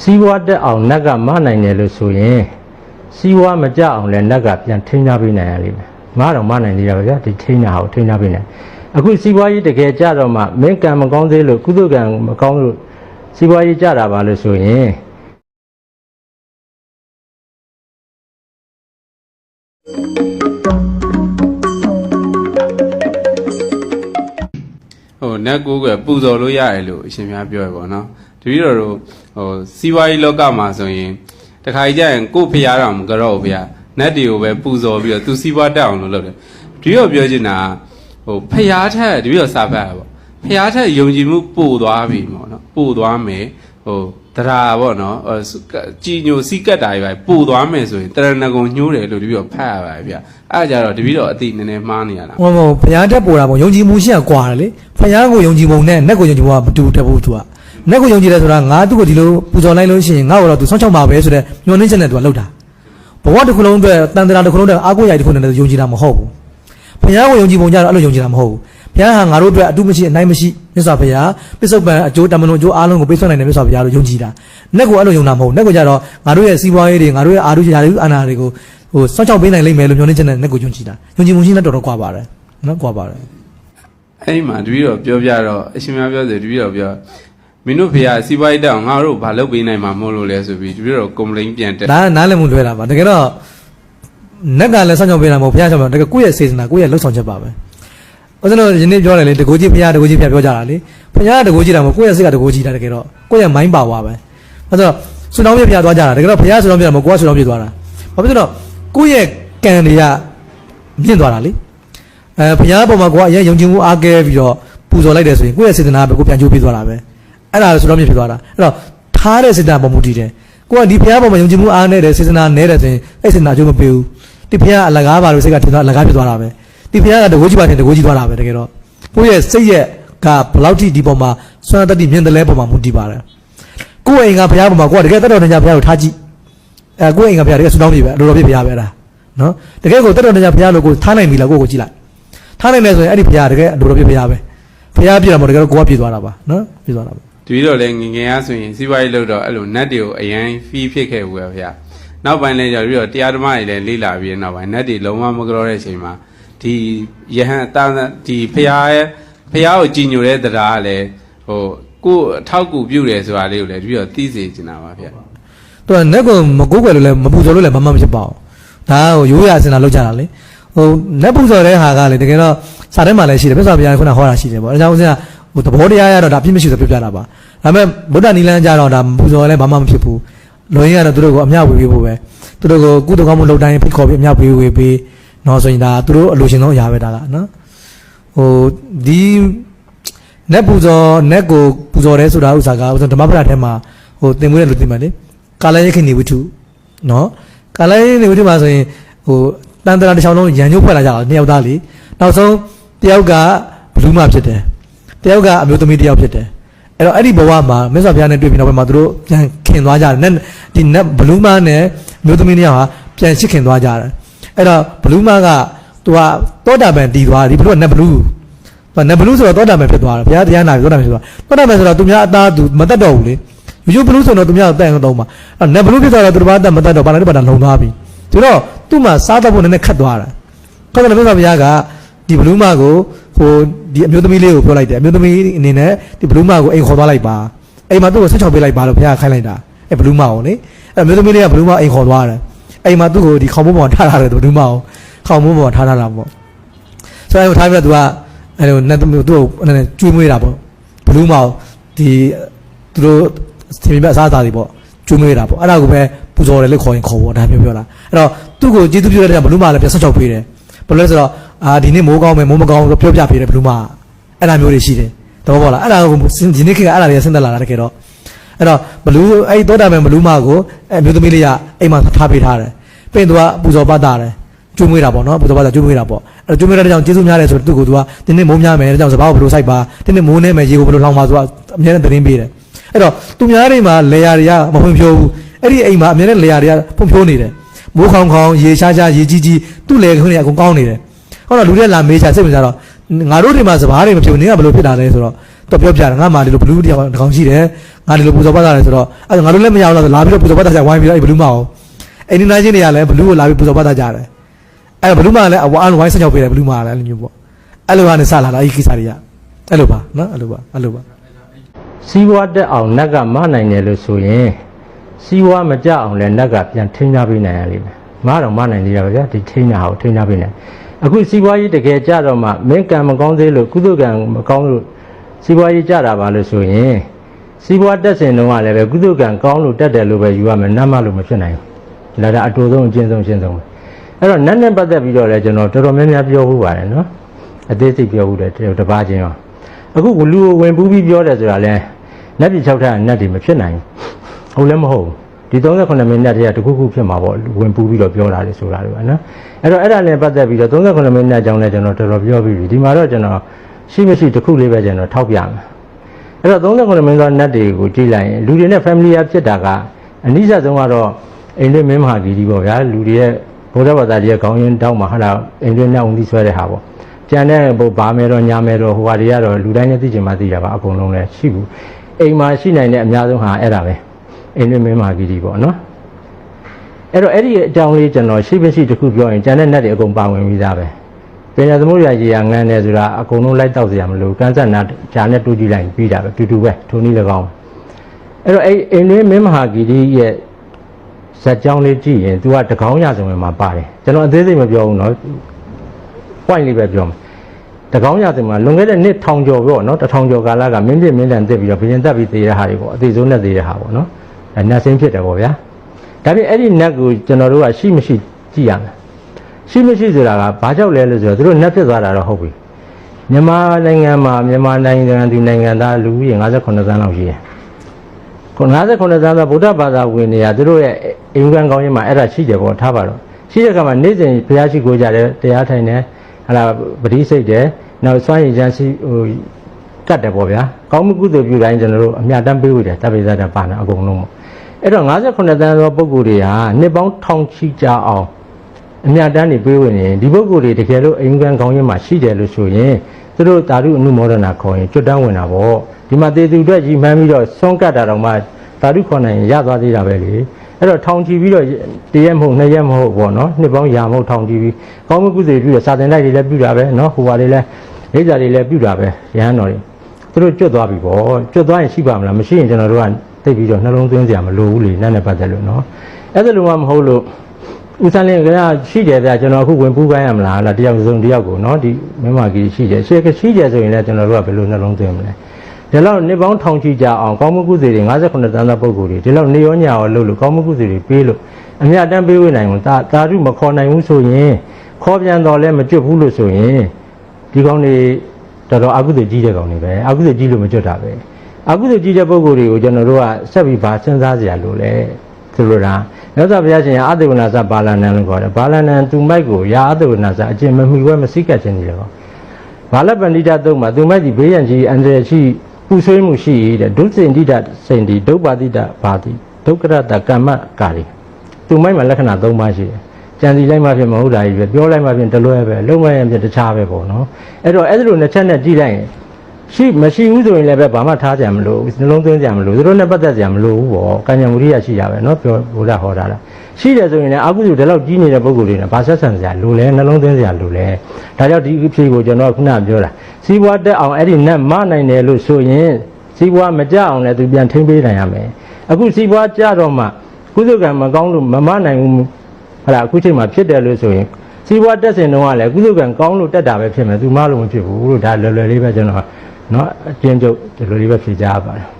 စီးပွားတက်အောင်နတ်ကမနိုင်တယ်လို့ဆိုရင်စီးပွားမကြအောင်လည်းနတ်ကပြန်ထိန်းထားပေးနိုင်ရလိမ့်မယ်မတော့မနိုင်သေးတာပဲဗျာဒီထိန်းတာကိုထိန်းထားပေးနိုင်အခုစီးပွားရေးတကယ်ကြတော့မှမင်းကံမကောင်းသေးလို့ကုသကံမကောင်းလို့စီးပွားရေးကြတာပါလို့ဆိုရင်ဟိုနတ်ကိုကပူဇော်လို့ရတယ်လို့အရှင်များပြောရပါတော့နော် တပည့်တော်တို့ဟိုစီးပွားရေးလောကမှာဆိုရင်တခါကြီးကျရင်ကို့ဖျားတော်မကြောက်ဘူးဗျာနတ်တွေကိုပဲပူဇော်ပြီးတော့သူစီးပွားတက်အောင်လို့လုပ်တယ်တပည့်တော်ပြောချင်တာဟိုဖျားထက်တပည့်တော်စာဖတ်ရပါဖျားထက်ယုံကြည်မှုပို့သွားပြီပေါ့နော်ပို့သွားမယ်ဟိုတရားပေါ့နော်ဟိုကြည်ညိုစီးကတ်တာတွေပဲပို့သွားမယ်ဆိုရင်တရဏဂုံညှိုးတယ်လို့တပည့်တော်ဖတ်ရပါတယ်ဗျာအဲ့ဒါကြတော့တပည့်တော်အတိနည်းနည်းမှားနေရတာဟိုဟိုဘုရားတက်ပေါ်တာပေါ့ယုံကြည်မှုရှိရကွာတယ်လေဘုရားကိုယုံကြည်ပုံနဲ့နတ်ကိုယုံကြည်ပုံကမတူတက်ဘူးသူက နတ်ကိုယုံကြည်တယ်ဆိုတာငါသူ့ကိုဒီလိုပူဇော်လိုက်လို့ရှိရင်ငါ့ကိုတော့သူဆောင်းချောက်မှာပဲဆိုတဲ့ညှော်နှင်းချက်နဲ့သူကလောက်တာဘဝတစ်ခုလုံးအတွက်တန်တရာတစ်ခုလုံးအတွက်အားကိုးရိုက်တစ်ခုနဲ့ယုံကြည်တာမဟုတ်ဘူးဘုရားကိုယုံကြည်ပုံကြတော့အဲ့လိုယုံကြည်တာမဟုတ်ဘူးဘုရားဟာငါတို့အတွက်အတုမရှိအနိုင်မရှိမြတ်စွာဘုရားပစ္စုပန်အကျိုးတမန်တော်အကျိုးအားလုံးကိုပေးဆွနိုင်တယ်မြတ်စွာဘုရားလို့ယုံကြည်တာနတ်ကိုအဲ့လိုယုံတာမဟုတ်နတ်ကိုကြတော့ငါတို့ရဲ့စီးပွားရေးတွေငါတို့ရဲ့အာရုရာတွေအာနာတွေကိုဟိုဆောင်းချောက်ပေးနိုင်လိမ့်မယ်လို့ညှော်နှင်းချက်နဲ့နတ်ကိုယုံကြည်တာယုံကြည်မှုရှိနေတော့တော်တော်ကွာပါတယ်နော်ကွာပါတယ်အဲ့ဒီမှာတပည့်တော်ပြောပြတော့အရှင်မပြောဆိုတပည့်တော်ပြော မင်းတို့ဖေရစီးပွားရေးတောင်ငါတို့ဘာလုပ်ပေးနိုင်မှာမဟုတ်လို့လဲဆိုပြီးတပည့်တော်ကွန်ပလိန်ပြန်တက်ဒါကနားလည်မှုလွဲတာပါတကယ်တော့နက်ကလည်းစောင့်ကြောင်ပေးတာမဟုတ်ဘုရားကြောင့်တကယ်ကိုယ့်ရဲ့စေတနာကိုယ့်ရဲ့လှုပ်ဆောင်ချက်ပါပဲဦးဇင်းတို့ယနေ့ပြောတယ်လေတကူကြီးဘုရားတကူကြီးဘုရားပြောကြတာလေဘုရားတကူကြီးတာမဟုတ်ကိုယ့်ရဲ့စိတ်ကတကူကြီးတာတကယ်တော့ကိုယ့်ရဲ့ mind power ပဲအဲဆိုဆူတောင်းပြဘုရားသွားကြတာတကယ်တော့ဘုရားဆူတောင်းပြတာမဟုတ်ကိုယ်ကဆူတောင်းပြသွားတာဘာဖြစ်လို့ကိုယ့်ရဲ့ကံတွေကမြင့်သွားတာလေအဲဘုရားပေါ်မှာကိုယ်ကအရင်ယုံကြည်မှုအားကဲပြီးတော့ပူဇော်လိုက်တယ်ဆိုရင်ကိုယ့်ရဲ့စေတနာပဲကိုယ်ပြန်ကြိုးပေးသွားတာပဲ အဲ့ဒါဆူတောင်းပြဖြစ်သွားတာအဲ့တော့ထားတဲ့စေတနာပေါ်မူတည်တယ်ကိုကဒီဘုရားပေါ်မှာယုံကြည်မှုအားနဲ့တယ်စေတနာနဲ့တယ်ဆိုရင်အဲ့စေတနာအကျိုးမပေးဘူးဒီဘုရားအလကားပါလို့စိတ်ကထင်သွားအလကားဖြစ်သွားတာပဲဒီဘုရားကတကိုးကြီးပါထင်တကိုးကြီးသွားတာပဲတကယ်တော့ကိုယ့်ရဲ့စိတ်ရဲ့ကဘယ်လောက်ထိဒီပေါ်မှာစွမ်းတတ်တိမြင်တယ်လဲပေါ်မှာမူတည်ပါတယ်ကိုယ့်အိမ်ကဘုရားပေါ်မှာကိုကတကယ်တတ်တော်တင်ကြဘုရားကိုထားကြည့်အဲကိုယ့်အိမ်ကဘုရားတကယ်ဆူတောင်းပြီပဲအလိုတော်ပြဘုရားပဲအဲ့ဒါနော်တကယ်ကိုတတ်တော်တင်ကြဘုရားလို့ကိုထားနိုင်ပြီလားကိုကိုကြည့်လိုက်ထားနိုင်တယ်ဆိုရင်အဲ့ဒီဘုရားတကယ်အလိုတော်ပြဘုရားပဲဘုရားပြတာမဟုတ်တကယ်တော့ကိုကပြသွားတာပါနော်ပြသွားတာပါ တပည့်တော်လည်းငယ်ငယ်အားဆိုရင်စီးပွားရေးလုပ်တော့အဲ့လိုနတ်တွေကိုအရန်ဖီးဖြစ်ခဲ့ဘူးပဲဖေရနောက်ပိုင်းလဲကျတော့တပည့်တော်တရားဓမ္မတွေလည်းလေ့လာပြီးတဲ့နောက်ပိုင်းနတ်တွေလုံးဝမကြောတဲ့အချိန်မှာဒီယဟန်အတန်းဒီဖရာရဲ့ဖရာကိုကြည်ညိုတဲ့တရားကလည်းဟိုကိုယ်အထောက်ကူပြုတယ်ဆိုတာလေးကိုလည်းတပည့်တော်သိစေချင်တာပါဖေရသူကနက်ကိုမကိုးကွယ်လို့လည်းမပူဇော်လို့လည်းမမှမဖြစ်ပါဘူးဒါကဟိုရိုးရအစင်တာလောက်ကြတာလေဟိုနက်ပူဇော်တဲ့ဟာကလေတကယ်တော့စာထဲမှာလည်းရှိတယ်ပြစ္ဆာဘုရားကခုနဟောတာရှိတယ်ပေါ့အဲကြောင့်ဦးဇင်းက ဟိုသဘောတရားရတော့ဒါပြည့်မရှိဆိုပြပြတာပါဒါပေမဲ့ဗုဒ္ဓနီလန်းကြတော့ဒါပူဇော်လည်းဘာမှမဖြစ်ဘူးလွန်ရင်ကတော့သူတို့ကိုအမြောက်ဝေပေးဖို့ပဲသူတို့ကိုကုသကောင်းမှုလုပ်တိုင်းဖိတ်ခေါ်ပြီးအမြောက်ပေးဝေပေးနော်ဆိုရင်ဒါသူတို့အလိုရှင်ဆုံးအရာပဲဒါကနော်ဟိုဒီနက်ပူဇော်နက်ကိုပူဇော်တယ်ဆိုတာဥစ္စာကဥစ္စာဓမ္မပဒထဲမှာဟိုသင်မွေးတဲ့လူသိမှလေကာလယခိနေဝိထုနော်ကာလယခိနေဝိထုမှာဆိုရင်ဟိုတန်တရာတစ်ချောင်းလုံးရန်ညှို့ဖွဲ့လာကြတာနှစ်ယောက်သားလေနောက်ဆုံးတယောက်ကဘလူးမဖြစ်တယ် တယောက်ကအမျိုးသမီးတယောက်ဖြစ်တယ်အဲ့တော့အဲ့ဒီဘဝမှာမြတ်စွာဘုရားနဲ့တွေ့ပြီးနောက်ပိုင်းမှာသူတို့ပြန်ခင်သွားကြတယ်နက်ဒီနက်ဘလူးမနဲ့အမျိုးသမီးနှစ်ယောက်ဟာပြန်ရှစ်ခင်သွားကြတယ်အဲ့တော့ဘလူးမကသူကတောတာပန်တီးသွားတယ်ဒီဘလူးကနက်ဘလူးဘာနဘလူးဆိုတော့သောတာပန်ဖြစ်သွားတယ်ဘုရားတရားနာပြီးသောတာပန်ဖြစ်သွားသောတာပန်ဆိုတော့သူများအသားသူမတတ်တော့ဘူးလေရိုးဘလူးဆိုတော့သူများတက်အောင်တော့မှာအဲ့နဘလူးဖြစ်သွားတော့သူတစ်ပါးတက်မတတ်တော့ဘာလဲဘာလဲလုံသွားပြီဆိုတော့သူ့မှာစားတော့ဖို့နည်းနည်းခတ်သွားတာခတ်တယ်မြတ်စွာဘုရားကဒီဘလူးမကိုဟို ဒီအမျိုးသမီးလေးကိုပြောလိုက်တယ်အမျိုးသမီးအနေနဲ့ဒီဘလူးမကိုအိမ်ခေါ်သွားလိုက်ပါအိမ်မှာသူ့ကိုဆက်ချောင်ပေးလိုက်ပါလို့ဘုရားခိုင်းလိုက်တာအဲ့ဘလူးမကိုလေအဲ့အမျိုးသမီးလေးကဘလူးမအိမ်ခေါ်သွားတယ်အိမ်မှာသူ့ကိုဒီခေါင်းမိုးပေါ်ထားထားတယ်ဘလူးမကိုခေါင်းမိုးပေါ်ထားထားတာပေါ့ဆိုတော့ထားပြီးတော့သူကအဲ့လိုနဲ့သူ့ကိုအဲ့နဲ့ကျွေးမွေးတာပေါ့ဘလူးမောင်ဒီသူတို့သင်ပြအစားအစာတွေပေါ့ကျွေးမွေးတာပေါ့အဲ့ဒါကိုပဲပူဇော်တယ်လို့ခေါ်ရင်ခေါ်ပေါ့ဒါမျိုးပြောတာအဲ့တော့သူ့ကိုကျေးဇူးပြုတဲ့တဲ့ဘလူးမောင်လည်းပြန်ဆက်ချောက်ပေးတယ် ဘယ်လိုလဲဆိုတော့အာဒီနေ့မိုးကောင်းမယ်မိုးမကောင်းဘူးပြောပြပေးတယ်ဘလူးမောင်အဲ့ဒါမျိုးတွေရှိတယ်တဘောပေါက်လားအဲ့ဒါကိုဒီနေ့ခေတ်ကအဲ့ဒါတွေကဆင်းသက်လာတာတကယ်တော့အဲ့တော့ဘလူးအဲ့သောတာပန်ဘလူးမောင်ကိုအဲ့မျိုးသမီးလေးကအိမ်မှာထားပေးထားတယ်ပြင်သူကပူဇော်ပတ်တာတယ်ကျွေးမွေးတာပေါ့နော်ဘုရားဘာသာကျွေးမွေးတာပေါ့အဲ့တော့ကျွေးမွေးတဲ့ကြောင့်ကျေးဇူးများတယ်ဆိုတော့သူ့ကိုသူကဒီနေ့မိုးများမယ်တဲ့ကြောင့်စဘာကိုဘယ်လိုစိုက်ပါဒီနေ့မိုးနေမယ်ရေကိုဘယ်လိုလောင်ပါဆိုတော့အများနဲ့သတင်းပေးတယ်အဲ့တော့သူများတွေမှာလေယာတွေကမဖွံ့ဖြိုးဘူးအဲ့ဒီအိမ်မှာအများနဲ့လေယာတွေကဖွံ့ဖြိုးနေတယ် မိုးခေါင်ခေါင်ရေရှားရှားရေကြီးကြီးသူ့လေခွန်းတွေအကုန်ကောင်းနေတယ်ဟောတော့လူတွေလာမေးချစိတ်ဝင်စားတော့ငါတို့တွေမှာစဘာတွေမဖြစ်ဘူးနင်းကဘယ်လိုဖြစ်တာလဲဆိုတော့တော့ပြောပြတယ်ငါမှဒီလိုဘလူးတရားတကောင်ရှိတယ်ငါဒီလိုပူဇော်ပတ်တာလဲဆိုတော့အဲ့ငါတို့လည်းမရဘူးလားဆိုလာပြီးတော့ပူဇော်ပတ်တာကြဝိုင်းပြီးတော့အဲ့ဘလူးမအောင်အိမ်နာချင်းတွေကလည်းဘလူးကိုလာပြီးပူဇော်ပတ်တာကြတယ်အဲ့ဘလူးမလည်းအဝိုင်းဝိုင်းဆက်ချောက်ပေးတယ်ဘလူးမလည်းအဲ့လိုမျိုးပေါ့အဲ့လိုကနေစလာတာအဲ့ဒီကိစ္စတွေကအဲ့လိုပါနော်အဲ့လိုပါအဲ့လိုပါစီးပွားတက်အောင်နတ်ကမနိုင်တယ်လို့ဆိုရင် စီးပွားမကြအောင်လည်းနတ်ကပြန်ထိန်းထားပေးနိုင်ရလိမ့်မယ်မတော့မနိုင်သေးရပါဗျာဒီထိန်းတာကိုထိန်းထားပေးနိုင်အခုစီးပွားရေးတကယ်ကြတော့မှမင်းကံမကောင်းသေးလို့ကုသကံမကောင်းလို့စီးပွားရေးကြတာပါလို့ဆိုရင်စီးပွားတက်စင်တုန်းကလည်းပဲကုသကံကောင်းလို့တက်တယ်လို့ပဲယူရမယ်နတ်မလို့မဖြစ်နိုင်ဘူးဒါကအတူဆုံးအကျဉ်းဆုံးအကျဉ်းဆုံးပဲအဲ့တော့နတ်နဲ့ပတ်သက်ပြီးတော့လည်းကျွန်တော်တော်တော်များများပြောဖို့ပါတယ်နော်အသေးစိတ်ပြောဖို့တယ်တပါးချင်းရောအခုလူကိုဝင်ပူးပြီးပြောတယ်ဆိုတာလဲနတ်ပြည်၆ထပ်နတ်တွေမဖြစ်နိုင်ဘူး ဟုတ်လည်းမဟုတ်ဘူးဒီ38မိနစ်တည်းကတခုခုဖြစ်မှာပေါ့ဝင်ပူးပြီးတော့ပြောတာလေဆိုတာတွေပါနော်အဲ့တော့အဲ့ဒါနဲ့ပတ်သက်ပြီးတော့38မိနစ်အကြောင်းလည်းကျွန်တော်တော်တော်ပြောပြီးပြီဒီမှာတော့ကျွန်တော်ရှိမရှိတစ်ခုလေးပဲကျွန်တော်ထောက်ပြမယ်အဲ့တော့38မိနစ်နတ်တွေကိုကြည့်လိုက်ရင်လူတွေနဲ့ family ရဖြစ်တာကအနည်းဆက်ဆုံးကတော့အိန္ဒိမင်းမဟာဂီရီပေါ့ဗျာလူတွေရဲ့ဘုရားဘာသာတွေရဲ့ခေါင်းရင်းတောက်မှာဟာလားအိန္ဒိနဲ့ဦးသီးဆွဲတဲ့ဟာပေါ့ကျန်တဲ့ဘုဘာမဲတော့ညာမဲတော့ဟိုဟာတွေကတော့လူတိုင်းနဲ့သိချင်မှသိတာပါအကုန်လုံးလည်းရှိဘူးအိမ်မှာရှိနိုင်တဲ့အများဆုံးဟာအဲ့ဒါပဲ အိမ်တွင်းမင်းမာဂီကြီးပေါ့နော်အဲ့တော့အဲ့ဒီအကြောင်းလေးကျွန်တော်ရှိမရှိတစ်ခုပြောရင်ကျန်တဲ့နတ်တွေအကုန်ပါဝင်ပြီးသားပဲပညာသမုဒ္ဒရာကြီးရငန်းနေဆိုတာအကုန်လုံးလိုက်တော့စရာမလိုကန်းဆက်နာဂျာနဲ့တူးကြည့်လိုက်ပြီးတာပဲတူတူပဲထုံနည်း၎င်းအဲ့တော့အဲ့အိမ်တွင်းမင်းမဟာဂီကြီးရဲ့ဇက်ကြောင်းလေးကြည့်ရင် तू ကတကောင်းရဆုံးမှာပါတယ်ကျွန်တော်အသေးစိတ်မပြောဘူးเนาะ point လေးပဲပြောမယ်တကောင်းရစင်မှာလွန်ခဲ့တဲ့နှစ်ထောင်ကျော်ပေါ့နော်တထောင်ကျော်ကာလကမင်းပြင်းမင်းတန်တက်ပြီးတော့ဘရင်တက်ပြီးသေးတဲ့ဟာတွေပေါ့အသေးဆုံးနဲ့သေးတဲ့ဟာပေါ့နော်အဲ နတ်ဆင်းဖြစ်တယ်ပေါ့ဗျာဒါပြင်အဲ့ဒီနတ်ကိုကျွန်တော်တို့ကရှိမရှိကြည့်ရမယ်ရှိမရှိဆိုတာကဘာကြောက်လဲလို့ဆိုတော့သူတို့နတ်ဖြစ်သွားတာတော့ဟုတ်ပြီမြန်မာနိုင်ငံမှာမြန်မာနိုင်ငံဒီနိုင်ငံသားလူကြီး58သန်းလောက်ရှိတယ်59သန်းသောဗုဒ္ဓဘာသာဝင်တွေကသူတို့ရဲ့အင်္ဂန်ကောင်းရင်မှာအဲ့ဒါရှိတယ်ပေါ့ထားပါတော့ရှိတဲ့ကမှာနေ့စဉ်ဘုရားရှိခိုးကြတယ်တရားထိုင်တယ်ဟလာပတိစိတ်တယ်နောက်စွမ်းရည်ချမ်းစီဟိုကတ်တယ်ပေါ့ဗျာကောင်းမှုကုသိုလ်ပြုတိုင်းကျွန်တော်တို့အမြတ်တမ်းပေးဝေတယ်တပ်ပိသတာပါနေအကုန်လုံးပေါ့ အဲ့တော့58တန်းသောပုဂ္ဂိုလ်တွေဟာနှစ်ပေါင်းထောင်ချီကြာအောင်အမြတ်တမ်းနေပေးဝင်ရင်ဒီပုဂ္ဂိုလ်တွေတကယ်လို့အိမ်ကန်ကောင်းရင်မှာရှိတယ်လို့ဆိုရင်သူတို့တာရုအနုမောဒနာခေါ်ရင်ကျွတ်တန်းဝင်တာပေါ့ဒီမှာတေသူအတွက်ကြီးမှန်းပြီးတော့ဆွန့်ကတ်တာတော့မှတာရုခေါ်နိုင်ရင်ရသွားသေးတာပဲလေအဲ့တော့ထောင်ချီပြီးတော့တရက်မဟုတ်နှစ်ရက်မဟုတ်ပေါ့နော်နှစ်ပေါင်းရာမဟုတ်ထောင်ချီပြီးကောင်းမှုကုသိုလ်ပြုရစာတင်လိုက်တွေလည်းပြုတာပဲနော်ဟိုပါတွေလည်းလိပ်စာတွေလည်းပြုတာပဲရဟန်းတော်တွေသူတို့ကျွတ်သွားပြီပေါ့ကျွတ်သွားရင်ရှိပါမလားမရှိရင်ကျွန်တော်တို့က သိပြီးတော့နှလုံးသွင်းစရာမလိုဘူးလေနတ်နဲ့ပတ်သက်လို့နော်အဲ့ဒါလိုမှမဟုတ်လို့ဦးစန်းလင်းကရှိတယ်ဗျာကျွန်တော်အခုဝင်ပူးကိုင်းရမလားလားတယောက်စုံတယောက်ကိုနော်ဒီမင်းမကြီးရှိတယ်ရှိရှိတယ်ဆိုရင်လည်းကျွန်တော်တို့ကဘယ်လိုနှလုံးသွင်းမလဲဒီလောက်နှစ်ပေါင်းထောင်ချီကြအောင်ကောင်းမှုကုသိုလ်တွေ58တန်းသောပုဂ္ဂိုလ်တွေဒီလောက်နေရောညာရောလုပ်လို့ကောင်းမှုကုသိုလ်တွေပေးလို့အမြတ်တမ်းပေးဝေနိုင်ဘူးတာတာရုမခေါ်နိုင်ဘူးဆိုရင်ခေါ်ပြန်တော့လဲမကျွတ်ဘူးလို့ဆိုရင်ဒီကောင်းတွေတော်တော်အကုသိုလ်ကြီးတဲ့ကောင်းတွေပဲအကုသိုလ်ကြီးလို့မကျွတ်တာပဲ အကုသိုလ်ကြီးတဲ့ပုဂ္ဂိုလ်တွေကိုကျွန်တော်တို့ကဆက်ပြီးဗာစဉ်းစားစရာလိုလဲဆိုလိုတာမြတ်စွာဘုရားရှင်အသေဝနာစဘာလနံလို့ခေါ်တယ်ဘာလနံသူမိုက်ကိုရာအသေဝနာစအကျင့်မမှီဝဲမစိကတ်ခြင်းတွေကောဘာလပန္တိတသုံးမှာသူမိုက်ဒီဘေးရန်ကြီးအန္တရာယ်ရှိပူဆွေးမှုရှိတဲ့ဒုစင်တိတစိန်တိဒုပ္ပါတိတဘာတိဒုက္ခရတကမ္မကာရီသူမိုက်မှာလက္ခဏာ၃ပါးရှိတယ်ကြံစီလိုက်မှဖြစ်မဟုတ်တာကြီးပဲပြောလိုက်မှဖြစ်တလွဲပဲလုံးမရင်ဖြစ်တခြားပဲပေါ့နော်အဲ့တော့အဲ့ဒါလိုနှစ်ချက်နဲ့ကြည့်လိုက်ရင် ရှိမရှိဘူးဆိုရင်လည်းပဲဘာမှထားကြမလို့နှလုံးသွင်းကြမလို့သူတို့နဲ့ပတ်သက်ကြမလို့ဘူးပေါ့ကံညာမူရိယရှိကြပဲเนาะပြောဘုရားဟောတာလားရှိတယ်ဆိုရင်လည်းအကုသိုလ်ဒီလောက်ကြီးနေတဲ့ပုဂ္ဂိုလ်တွေနဲ့ဘာဆက်ဆံစရာလိုလဲနှလုံးသွင်းစရာလိုလဲဒါကြောင့်ဒီအဖြစ်ကိုကျွန်တော်ခုနပြောတာစီးပွားတက်အောင်အဲ့ဒီနတ်မနိုင်တယ်လို့ဆိုရင်စီးပွားမကြအောင်လည်းသူပြန်ထိမ့်ပေးနိုင်ရမယ်အခုစီးပွားကြတော့မှကုသကံမကောင်းလို့မမနိုင်ဘူးဟလာအခုချိန်မှာဖြစ်တယ်လို့ဆိုရင်စီးပွားတက်စင်တုန်းကလည်းကုသကံကောင်းလို့တက်တာပဲဖြစ်မယ်သူမလို့မဖြစ်ဘူးလို့ဒါလွယ်လွယ်လေးပဲကျွန်တော် နော်အကျဉ်းချုပ်ဒီလိုလေးပဲဖြေကြားရပါတယ်